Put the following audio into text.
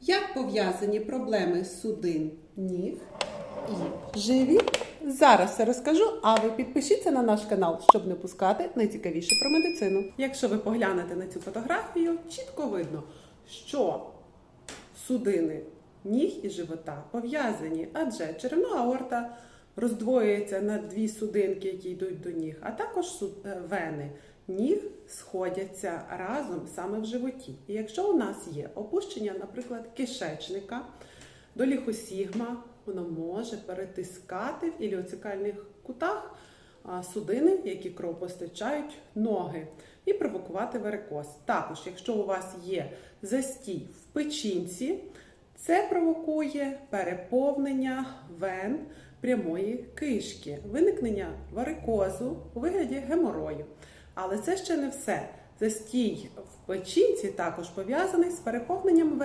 Як пов'язані проблеми судин, ніг і живіт? Зараз все розкажу, а ви підпишіться на наш канал, щоб не пускати найцікавіше про медицину. Якщо ви поглянете на цю фотографію, чітко видно, що судини ніг і живота пов'язані, адже черевна аорта роздвоюється на дві судинки, які йдуть до ніг, а також е, вени ніг сходяться разом саме в животі. І якщо у нас є опущення, наприклад, кишечника до ліхосігма, воно може перетискати в іліоцикальних кутах судини, які кров постачають ноги, і провокувати варикоз. Також, якщо у вас є застій в печінці, це провокує переповнення вен прямої кишки, виникнення варикозу у вигляді геморою. Але це ще не все. Застій в печінці також пов'язаний з переповненням